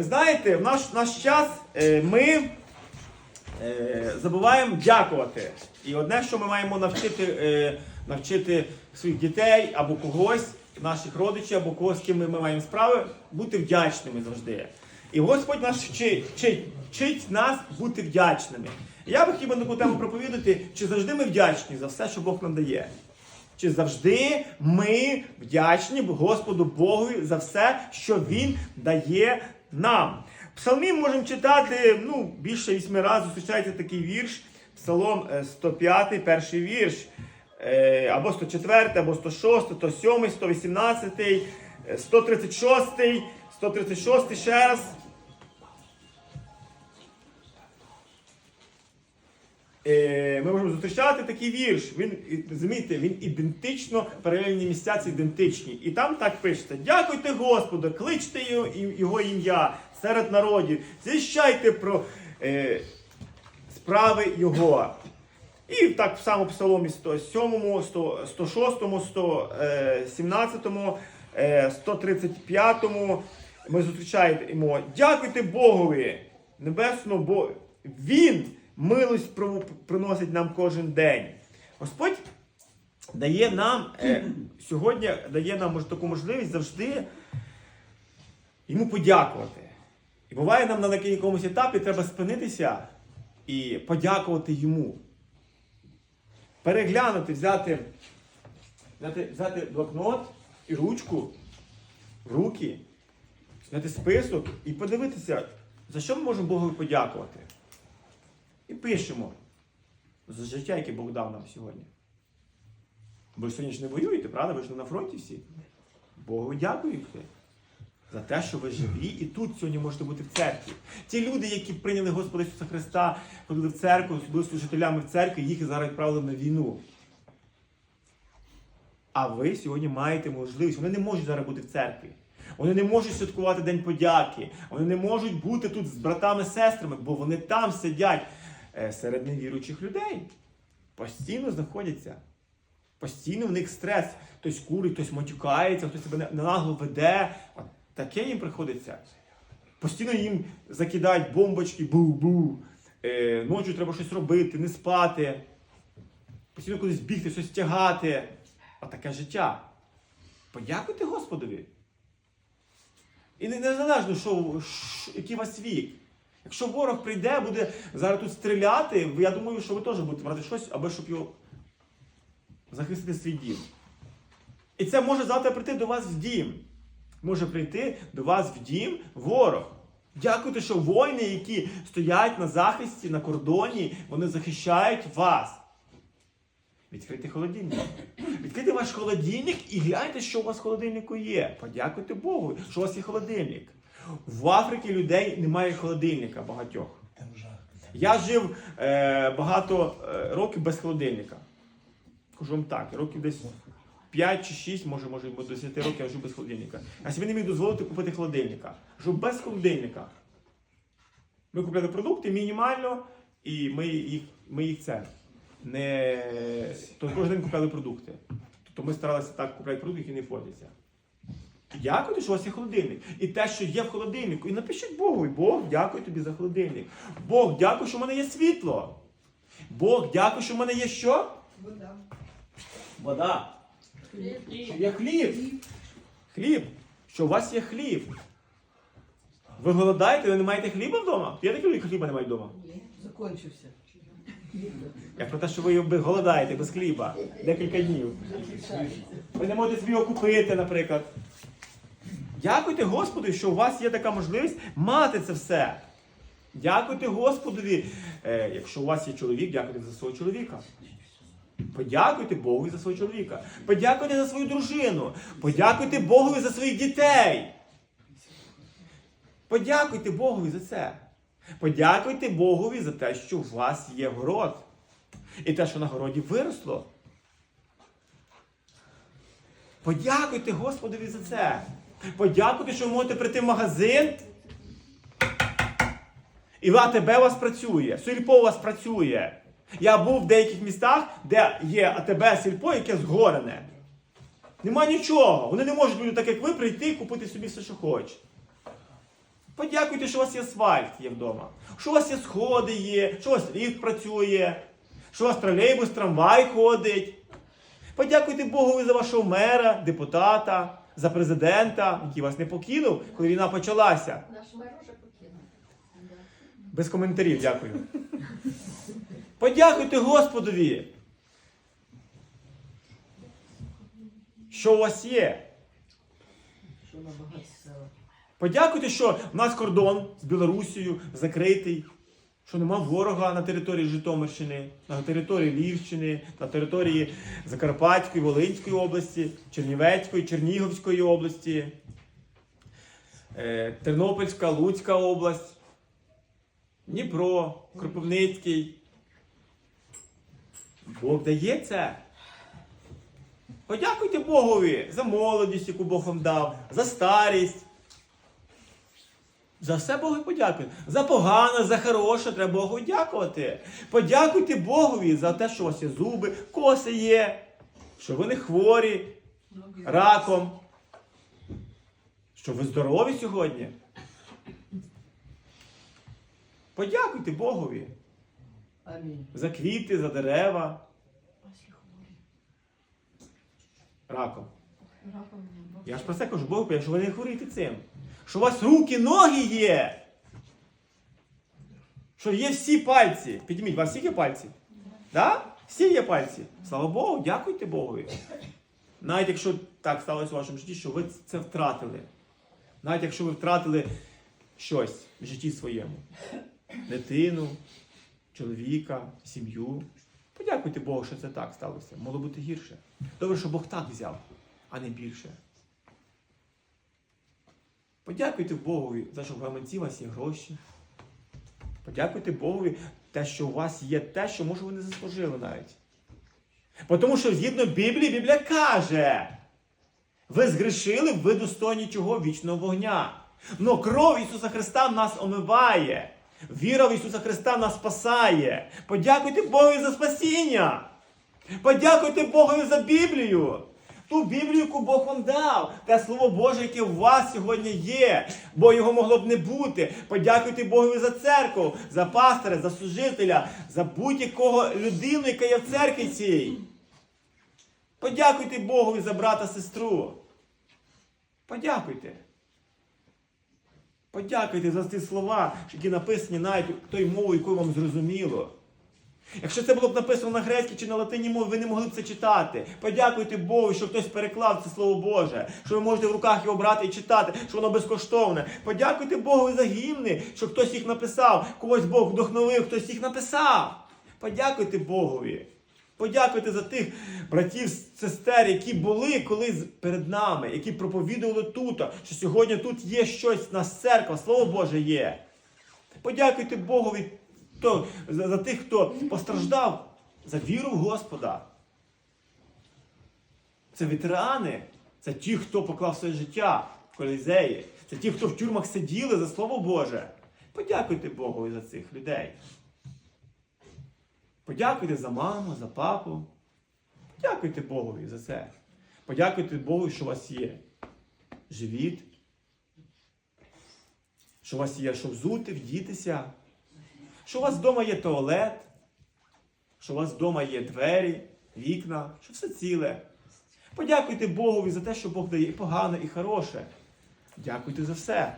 ви знаєте, в наш, наш час е, ми е, забуваємо дякувати. І одне, що ми маємо навчити, е, навчити своїх дітей або когось, наших родичів, або когось, з ким ми, ми маємо справи, бути вдячними завжди. І Господь нас вчить, вчить, вчить нас бути вдячними. Я би хотів на таку тему проповідати, чи завжди ми вдячні за все, що Бог нам дає. Чи завжди ми вдячні Господу Богу за все, що Він дає нам. Псалмі можемо читати ну, більше вісьми разів зустрічається такий вірш, Псалом е, 105, перший вірш, е, або 104, або 106, 107, 118, е, 136, 136 ще раз. Ми можемо зустрічати такий вірш. Він, розумієте, він ідентично, паралельні місця ці ідентичні. І там так пишеться: Дякуйте Господу, кличте його, ім'я серед народів, звіщайте про е, справи Його. І так в самому псаломі 107, 106, 117, е, 135 ми зустрічаємо. Дякуйте Богові, небесному Бо Він милость приносить нам кожен день. Господь дає нам е, сьогодні дає нам таку можливість завжди йому подякувати. І буває нам на якомусь етапі треба спинитися і подякувати йому. Переглянути, взяти, взяти, взяти блокнот і ручку руки, взяти список і подивитися, за що ми можемо Богу подякувати. І пишемо за життя, яке Бог дав нам сьогодні. Ви ж сьогодні ж не воюєте, правда? Ви ж не на фронті всі. Богу дякуєте за те, що ви живі і тут сьогодні можете бути в церкві. Ті люди, які прийняли Господа Ісуса Христа, ходили в церкву, були служителями в церкві, їх зараз відправили на війну. А ви сьогодні маєте можливість. Вони не можуть зараз бути в церкві. Вони не можуть святкувати День подяки. Вони не можуть бути тут з братами, сестрами, бо вони там сидять серед невіруючих людей. Постійно знаходяться. Постійно в них стрес. Хтось курить, хтось матюкається, хтось себе нагло веде. От таке їм приходиться. Постійно їм закидають бомбочки, бу-бу. Е, ночі треба щось робити, не спати. Постійно кудись бігти, щось тягати. Отаке життя. Подякуйте Господові. І не- незалежно, що, що, який у вас вік. Якщо ворог прийде, буде зараз тут стріляти, я думаю, що ви теж будете брати щось, аби щоб його захистити свій дім. І це може завтра прийти до вас в дім. Може прийти до вас в дім ворог. Дякуйте, що воїни, які стоять на захисті, на кордоні, вони захищають вас. Відкрийте холодильник. Відкрийте ваш холодильник і гляньте, що у вас в холодильнику є. Подякуйте Богу, що у вас є холодильник. В Африці людей немає холодильника багатьох. Я жив е, багато е, років без холодильника. Кажу вам так, років десь 5 чи 6, може, може, до 10 років я жив без холодильника. Я собі не міг дозволити купити холодильника. Жив без холодильника. Ми купляли продукти мінімально, і ми їх, ми їх це не. То кожен день купляли продукти. Тобто ми старалися так купляти продукти, які не портяться. Дякуйте, що у вас є холодильник. І те, що є в холодильнику. І напишіть Богу, і Бог, дякую тобі за холодильник. Бог, дякую, що в мене є світло. Бог, дякую, що в мене є що? Вода. Вода. Що є хліб. Хліб. Що у вас є хліб. Ви голодаєте, ви не маєте хліба вдома? Я такі люди хліба не мають вдома. Закончився. Я про те, що ви ви голодаєте без хліба декілька днів. Ви не можете собі його купити, наприклад. Дякуйте Господу, що у вас є така можливість мати це все. Дякуйте Господові. Е, якщо у вас є чоловік, дякуйте за свого чоловіка. Подякуйте Богу за свого чоловіка. Подякуйте за свою дружину. Подякуйте Богові за своїх дітей. Подякуйте Богові за це. Подякуйте Богові за те, що у вас є город. І те, що на городі виросло. Подякуйте Господові за це. Подякуйте, що ви можете прийти в магазин. І АТБ у вас працює, Сільпо у вас працює. Я був в деяких містах, де є АТБ Сільпо, яке згорене. Нема нічого. Вони не можуть люди, так як ви, прийти і купити собі все, що хочуть. Подякуйте, що у вас є асфальт є вдома, що у вас є сходи є, що у вас ліфт працює, що у вас тролейбус, трамвай ходить. Подякуйте Богові за вашого мера, депутата, за президента, який вас не покинув, коли війна почалася. Наш мер уже покинув. Без коментарів, дякую. Подякуйте Господові. Що у вас є? Подякуйте, що в нас кордон з Білорусією закритий, що нема ворога на території Житомирщини, на території Львівщини, на території Закарпатської, Волинської області, Чернівецької, Чернігівської області, е, Тернопільська, Луцька область, Дніпро, Кропивницький. Бог дає це. Подякуйте Богові за молодість, яку Бог вам дав, за старість. За все Богу подякуйте. За погане, за хороше треба Богу дякувати. Подякуйте Богові за те, що у вас є зуби, коси є, що ви не хворі раком. Що ви здорові сьогодні. Подякуйте Богові Амінь. за квіти, за дерева. Раком. Раком. Я ж про це кажу, Богу, якщо ви не хворієте цим. Що у вас руки, ноги є. Що є всі пальці. Підніміть, у вас всі є пальці? Да? Всі є пальці. Слава Богу, дякуйте Богові. Навіть якщо так сталося в вашому житті, що ви це втратили. Навіть якщо ви втратили щось в житті своєму. Дитину, чоловіка, сім'ю. Подякуйте Богу, що це так сталося. Могло бути гірше. Добре, що Бог так взяв, а не більше. Подякуйте Богові за що в гаманці у вас є гроші. Подякуйте Богові те, що у вас є те, що може ви не заслужили навіть. Тому що згідно Біблії, Біблія каже: ви згрішили, ви достойні чого вічного вогня. Но кров Ісуса Христа нас омиває. Віра в Ісуса Христа нас спасає. Подякуйте Богові за спасіння. Подякуйте Богові за Біблію. Ту Біблію, яку Бог вам дав, те Слово Боже, яке у вас сьогодні є, бо його могло б не бути. Подякуйте Богові за церкву, за пастора, за служителя, за будь-якого людину, яка є в церкві цій. Подякуйте Богові за брата, сестру. Подякуйте. Подякуйте за ці слова, які написані навіть тою мовою, якою вам зрозуміло. Якщо це було б написано на грецькій чи на латині мові, ви не могли б це читати. Подякуйте Богу, що хтось переклав це слово Боже, що ви можете в руках його брати і читати, що воно безкоштовне. Подякуйте Богу за гімни, що хтось їх написав, когось Бог вдохновив, хтось їх написав. Подякуйте Богові. Подякуйте за тих братів, сестер, які були колись перед нами, які проповідували тут, що сьогодні тут є щось, нас церква, Слово Боже є. Подякуйте Богові хто, за, за тих, хто постраждав за віру в Господа. Це ветерани, це ті, хто поклав своє життя в колізеї, це ті, хто в тюрмах сиділи за Слово Боже. Подякуйте Богові за цих людей. Подякуйте за маму, за папу. Подякуйте Богові за це. Подякуйте Богу, що у вас є живіт, що у вас є що взути, вдітися, що у вас вдома є туалет, що у вас вдома є двері, вікна, що все ціле. Подякуйте Богові за те, що Бог дає і погане, і хороше. Дякуйте за все.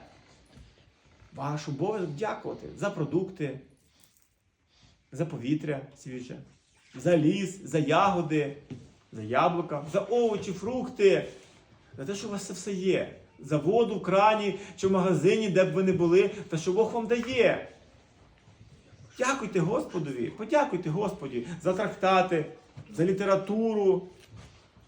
Ваш обов'язок дякувати за продукти, за повітря свіже, за ліс, за ягоди, за яблука, за овочі, фрукти, за те, що у вас це все є. За воду в крані чи в магазині, де б ви не були, та що Бог вам дає. Дякуйте Господові, подякуйте Господі за трактати, за літературу,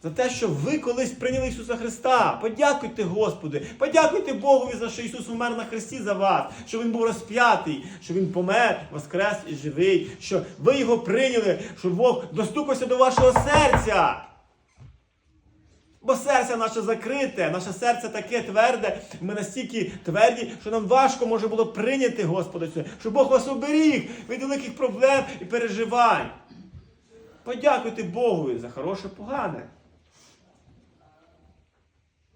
за те, що ви колись прийняли Ісуса Христа. Подякуйте Господи, подякуйте Богові за що Ісус умер на Христі за вас, що Він був розп'ятий, що Він помер, воскрес і живий, що ви його прийняли, що Бог достукався до вашого серця. Бо серце наше закрите, наше серце таке тверде, ми настільки тверді, що нам важко може було прийняти Господа, цього, що Бог вас оберіг від великих проблем і переживань. Подякуйте Богу за хороше, погане.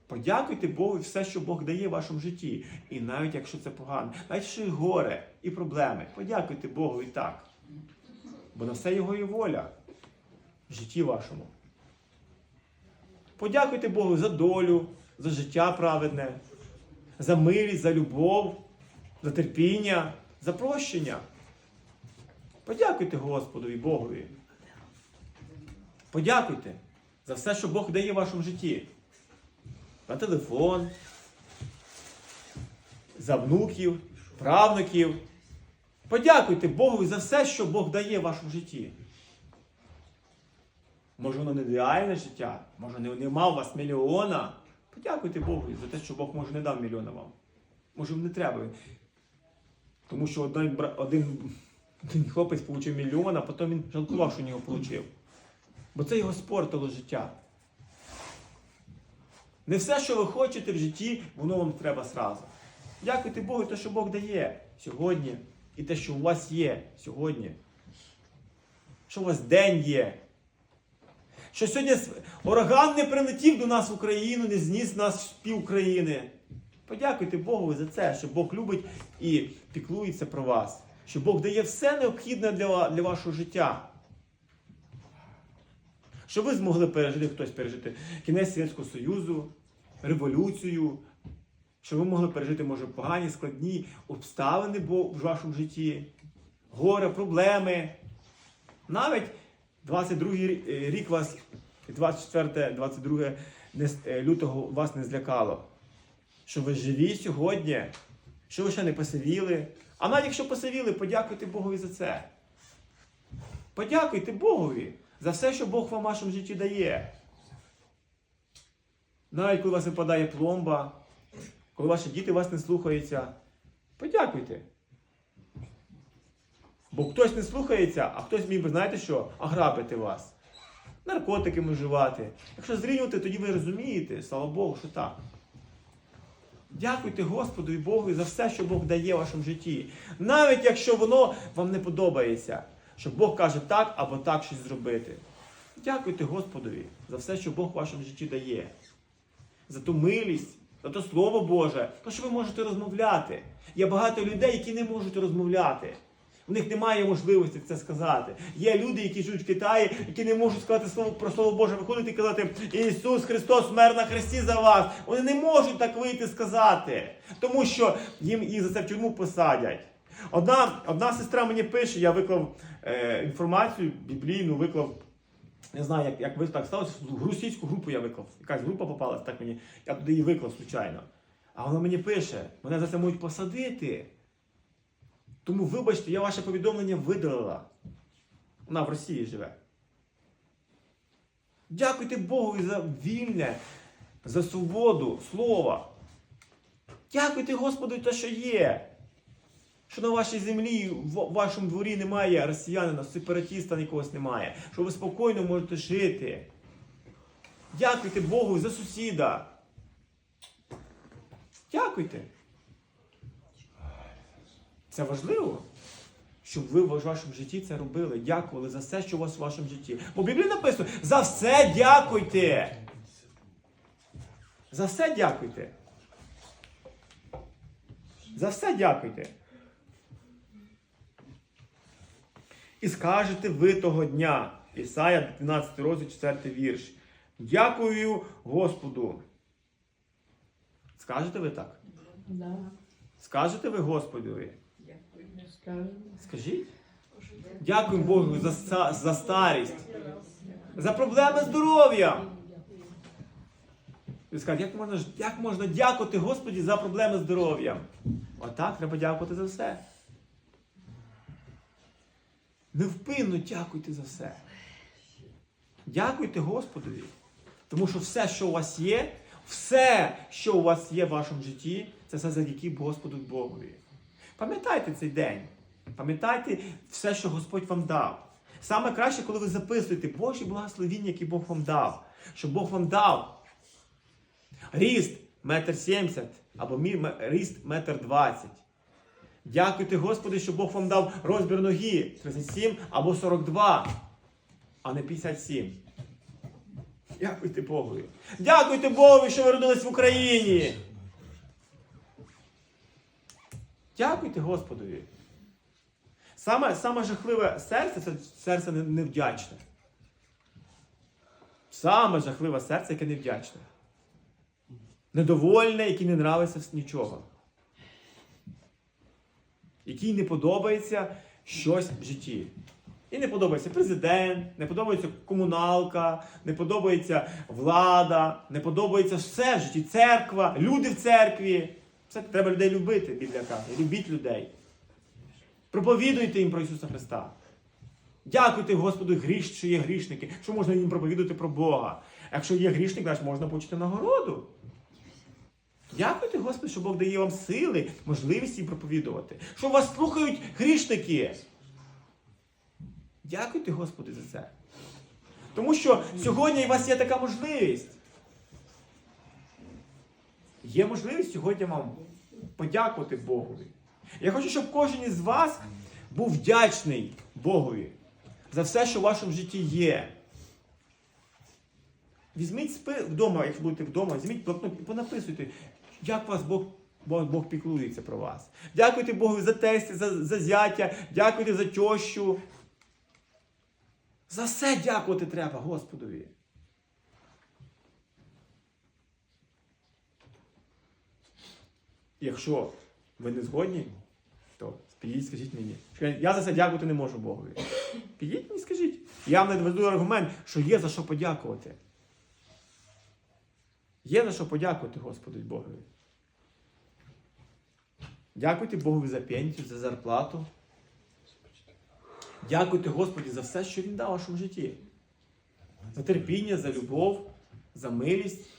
Подякуйте Богу все, що Бог дає в вашому житті. І навіть якщо це погано, навіть якщо і горе, і проблеми, подякуйте Богу і так. Бо на все його є воля в житті вашому. Подякуйте Богу за долю, за життя праведне, за милість, за любов, за терпіння, за прощення. Подякуйте Господу і Богові. Подякуйте за все, що Бог дає в вашому житті. За телефон, за внуків, правнуків. Подякуйте Богу за все, що Бог дає в вашому житті. Може, воно не ідеальне життя, може, не, нема у вас мільйона. Подякуйте Богу за те, що Бог може не дав мільйона вам. Може, не треба. Тому що один, один, один хлопець отримав мільйон, а потім він жалкував, що він його отримав. Бо це його спортило життя. Не все, що ви хочете в житті, воно вам треба сразу. Дякуйте Богу, те, що Бог дає сьогодні, і те, що у вас є сьогодні. Що у вас день є. Що сьогодні ураган не прилетів до нас в Україну, не зніс нас пів України. Подякуйте Богу за це, що Бог любить і піклується про вас. Що Бог дає все необхідне для, для вашого життя. Щоб ви змогли пережити, хтось пережити кінець Совєтського Союзу, революцію, щоб ви могли пережити, може, погані, складні обставини в вашому житті, горе, проблеми. Навіть 22 рік вас, 24, 22 не с- е, лютого вас не злякало. Що ви живі сьогодні, що ви ще не посивіли. А навіть якщо посивіли, подякуйте Богові за це. Подякуйте Богові за все, що Бог вам в вашому житті дає. Навіть коли у вас випадає пломба, коли ваші діти вас не слухаються, подякуйте. Бо хтось не слухається, а хтось міг би, знаєте що, ограбити вас. Наркотики вживати. Якщо зрівнювати, тоді ви розумієте, слава Богу, що так. Дякуйте Господу і Богу за все, що Бог дає в вашому житті. Навіть якщо воно вам не подобається, що Бог каже так або так щось зробити. Дякуйте Господові за все, що Бог в вашому житті дає. За ту милість, за то Слово Боже, то, що ви можете розмовляти. Є багато людей, які не можуть розмовляти. У них немає можливості це сказати. Є люди, які живуть в Китаї, які не можуть сказати слово про слово Боже, виходити і казати Ісус Христос мер на хресті за вас. Вони не можуть так вийти сказати, тому що їм їх за це в тюрму посадять. Одна, одна сестра мені пише, я виклав е, інформацію біблійну, виклав. Не знаю, як, як ви так сталося, російську групу я виклав. Якась група попалась, так мені. Я туди її виклав случайно. А вона мені пише, мене за це можуть посадити. Тому, вибачте, я ваше повідомлення видалила. Вона в Росії живе. Дякуйте Богу за вільне, за свободу слова. Дякуйте Господу те, що є. Що на вашій землі, в вашому дворі немає росіянина, сепаратіста якогось немає. Що ви спокійно можете жити. Дякуйте Богу за сусіда. Дякуйте. Це важливо, щоб ви в вашому житті це робили. Дякували за все, що у вас в вашому житті. Бо в Біблії написано: за все дякуйте. За все дякуйте. За все дякуйте. І скажете ви того дня. Ісая 12 розділ 4 вірш. Дякую Господу. Скажете ви так? Да. Скажете ви Господові? Скажіть. Дякую Богу за, за старість, за проблеми здоров'я. Ви скажете, як можна, як можна дякувати Господі за проблеми здоров'я? Отак треба дякувати за все. Невпинно дякуйте за все. Дякуйте Господові. Тому що все, що у вас є, все, що у вас є в вашому житті, це все завдяки Господу Богові. Пам'ятайте цей день. Пам'ятайте все, що Господь вам дав. Саме краще, коли ви записуєте Божі благословіння, які Бог вам дав. Що Бог вам дав. Ріст метр сімдесят або ріст метр двадцять. Дякуйте Господи, що Бог вам дав розмір ноги 37 або 42, а не 57. Дякуйте Богові. Дякуйте Богові, що ви родились в Україні. Дякуйте Господові. Саме, саме жахливе серце це серце невдячне. Саме жахливе серце, яке невдячне. Недовольне, який не нравиться нічого. Який не подобається щось в житті. І не подобається президент, не подобається комуналка, не подобається влада, не подобається все в житті, церква, люди в церкві. Все треба людей любити, Біблія каже. Любіть людей. Проповідуйте їм про Ісуса Христа. Дякуйте Господу гріш, що є грішники, що можна їм проповідувати про Бога. Якщо є грішник, значить можна почути нагороду. Дякуйте Господу, що Бог дає вам сили, можливість їм проповідувати. Що вас слухають грішники. Дякуйте Господу за це. Тому що сьогодні у вас є така можливість. Є можливість сьогодні вам подякувати Богові. Я хочу, щоб кожен із вас був вдячний Богові за все, що в вашому житті є. Візьміть спи вдома, якщо будете вдома, візьміть блокнот і понаписуйте, як вас Бог, Бог, Бог піклується про вас. Дякуйте Богу за тесті, за, за зятя, дякуйте за тещу. За все дякувати треба Господові. Якщо ви не згодні, то підіть, скажіть мені. Я за це дякувати не можу Богові. Підіть мені, скажіть. Я вам наведу аргумент, що є за що подякувати. Є за що подякувати Господу Богові. Дякуйте Богові за пенсію, за зарплату. Дякуйте Господі за все, що Він дав вашому житті. За терпіння, за любов, за милість.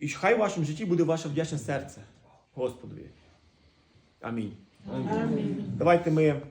І хай в вашому житті буде ваше вдячне серце Господові. Амінь. Амінь. Давайте ми